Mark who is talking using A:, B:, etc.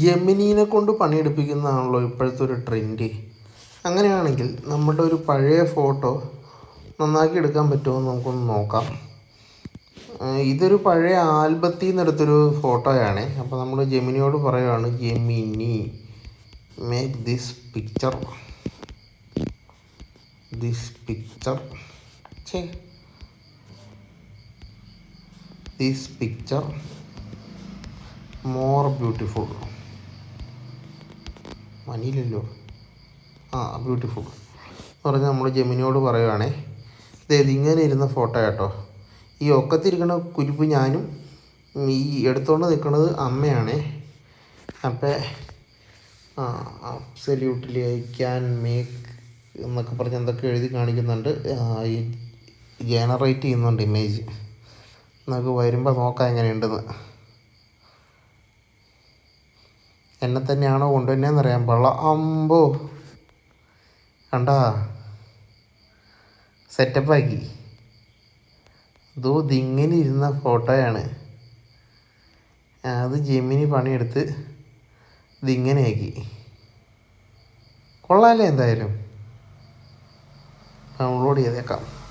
A: ജെമിനീനെ കൊണ്ട് പണിയെടുപ്പിക്കുന്നതാണല്ലോ ഇപ്പോഴത്തെ ഒരു ട്രെൻഡ്. അങ്ങനെയാണെങ്കിൽ നമ്മുടെ ഒരു പഴയ ഫോട്ടോ നന്നാക്കി എടുക്കാൻ പറ്റുമോ എന്ന് നമുക്കൊന്ന് നോക്കാം. ഇതൊരു പഴയ ആൽബത്തിൽ നിന്ന് എടുത്തൊരു ഫോട്ടോയാണ്. അപ്പോൾ നമ്മൾ ജെമിനിയോട് പറയുകയാണ് Gemini make this picture this picture ചേ ദിസ് പിക്ചർ മോർ ബ്യൂട്ടിഫുൾ മനിയില്ലല്ലോ ആ ബ്യൂട്ടിഫുൾ എന്ന് പറഞ്ഞാൽ നമ്മൾ ജെമിനിയോട് പറയുവാണേ ഇതേ ഇങ്ങനെ ഇരുന്ന ഫോട്ടോ കേട്ടോ ഈ ഒക്കത്തിരിക്കുന്ന കുരിപ്പ് ഞാനും ഈ എടുത്തോണ്ട് നിൽക്കുന്നത് അമ്മയാണേ. അപ്പോൾ ആ അബ്സല്യൂട്ട്ലി ഐ ക്യാൻ മേക്ക് എന്നൊക്കെ പറഞ്ഞ് എന്തൊക്കെ എഴുതി കാണിക്കുന്നുണ്ട്. ഈ ജനറേറ്റ് ചെയ്യുന്നുണ്ട് ഇമേജ് നമുക്ക് വരുമ്പോൾ നോക്കാം എങ്ങനെയുണ്ടെന്ന്. എന്നെ തന്നെയാണോ കൊണ്ടുവന്നതെന്ന് അറിയാൻ പാടില്ല അമ്പോ. കണ്ടാ? സെറ്റപ്പാക്കി ഇതോ ഇതിങ്ങനെ ഇരുന്ന ഫോട്ടോയാണ്. അത് ജെമിനി പണിയെടുത്ത് ഇതിങ്ങനെയാക്കി. കൊള്ളാമല്ലേ എന്തായാലും? ഡൗൺലോഡ് ചെയ്തേക്കാം.